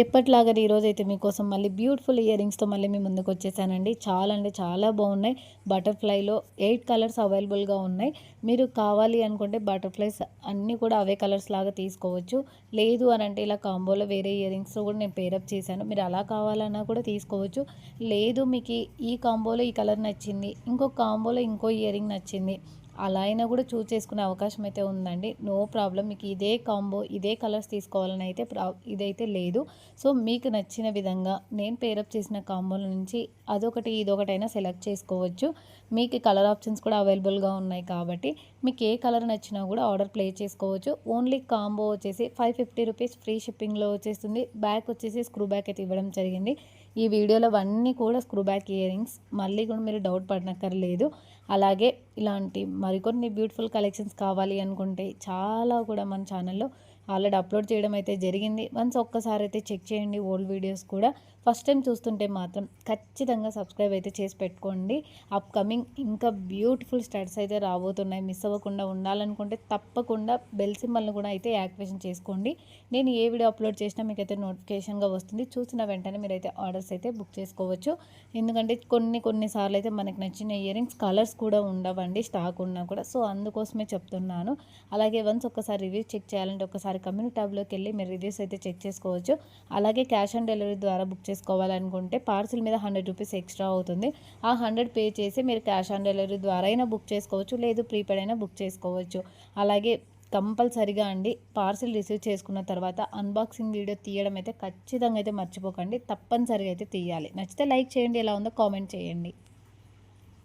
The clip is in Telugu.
ఎప్పటిలాగానే ఈరోజు అయితే మీకోసం మళ్ళీ బ్యూటిఫుల్ ఇయర్ రింగ్స్తో మళ్ళీ మీ ముందుకు వచ్చేసానండి. చాలా అంటే చాలా బాగున్నాయి. బటర్ఫ్లైలో ఎయిట్ కలర్స్ అవైలబుల్గా ఉన్నాయి. మీరు కావాలి అనుకుంటే బటర్ఫ్లైస్ అన్నీ కూడా అవే కలర్స్ లాగా తీసుకోవచ్చు. లేదు అని అంటే ఇలా కాంబోలో వేరే ఇయర్ రింగ్స్తో కూడా నేను పేరప్ చేశాను. మీరు అలా కావాలన్నా కూడా తీసుకోవచ్చు. లేదు మీకు ఈ కాంబోలో ఈ కలర్ నచ్చింది ఇంకో కాంబోలో ఇంకో ఇయర్ రింగ్ నచ్చింది అలా అయినా కూడా చూస్ చేసుకునే అవకాశం అయితే ఉందండి. No problem. మీకు ఇదే కాంబో ఇదే కలర్స్ తీసుకోవాలని అయితే ప్రా ఇదైతే లేదు. సో మీకు నచ్చిన విధంగా నేను పేరప్ చేసిన కాంబోల నుంచి అదొకటి ఇదొకటైనా సెలెక్ట్ చేసుకోవచ్చు. మీకు కలర్ ఆప్షన్స్ కూడా అవైలబుల్గా ఉన్నాయి కాబట్టి మీకు ఏ కలర్ నచ్చినా కూడా ఆర్డర్ ప్లే చేసుకోవచ్చు. ఓన్లీ కాంబో వచ్చేసి ఫైవ్ ఫిఫ్టీ రూపీస్ ఫ్రీ షిప్పింగ్లో వచ్చేస్తుంది. బ్యాక్ వచ్చేసి స్క్రూ బ్యాక్ అయితే ఇవ్వడం జరిగింది. ఈ వీడియోలో అవన్నీ కూడా స్క్రూ బ్యాక్ ఇయర్ రింగ్స్ మళ్ళీ కూడా మీరు డౌట్ పడనక్కర్లేదు. అలాగే ఇలాంటి మరికొన్ని బ్యూటిఫుల్ కలెక్షన్స్ కావాలి అనుకుంటే చాలా కూడా మన ఛానల్లో ఆల్రెడీ అప్లోడ్ చేయడం అయితే జరిగింది. వన్స్ ఒక్కసారి అయితే చెక్ చేయండి ఓల్డ్ వీడియోస్ కూడా. ఫస్ట్ టైం చూస్తుంటే మాత్రం ఖచ్చితంగా సబ్స్క్రైబ్ అయితే చేసి పెట్టుకోండి. అప్కమింగ్ ఇంకా బ్యూటిఫుల్ స్టడ్స్ అయితే రాబోతున్నాయి. మిస్ అవ్వకుండా ఉండాలనుకుంటే తప్పకుండా బెల్ సింబల్ని కూడా అయితే యాక్టివేషన్ చేసుకోండి. నేను ఏ వీడియో అప్లోడ్ చేసినా మీకు అయితే నోటిఫికేషన్గా వస్తుంది. చూసిన వెంటనే మీరైతే ఆర్డర్స్ అయితే బుక్ చేసుకోవచ్చు. ఎందుకంటే కొన్ని కొన్నిసార్లు అయితే మనకు నచ్చిన ఇయర్ రింగ్స్ కలర్స్ కూడా ఉండవండి. స్టాక్ ఉన్నా కూడా. సో అందుకోసమే చెప్తున్నాను. అలాగే వన్స్ ఒకసారి రివ్యూ చెక్ చేయాలంటే ఒకసారి కమ్యూనిటీ ట్యాబ్లోకి వెళ్ళి మీరు రివ్యూస్ అయితే చెక్ చేసుకోవచ్చు. అలాగే క్యాష్ ఆన్ డెలివరీ ద్వారా బుక్ చేసుకోవాలనుకుంటే పార్సిల్ మీద హండ్రెడ్ రూపీస్ ఎక్స్ట్రా అవుతుంది. ఆ హండ్రెడ్ పే చేసి మీరు క్యాష్ ఆన్ డెలివరీ ద్వారా అయినా బుక్ చేసుకోవచ్చు లేదు ప్రీపెయిడ్ అయినా బుక్ చేసుకోవచ్చు. అలాగే కంపల్సరిగా అండి పార్సిల్ రిసీవ్ చేసుకున్న తర్వాత అన్బాక్సింగ్ వీడియో తీయడం అయితే ఖచ్చితంగా అయితే మర్చిపోకండి. తప్పనిసరిగా అయితే తీయాలి. నచ్చితే లైక్ చేయండి ఎలా ఉందో కామెంట్ చేయండి.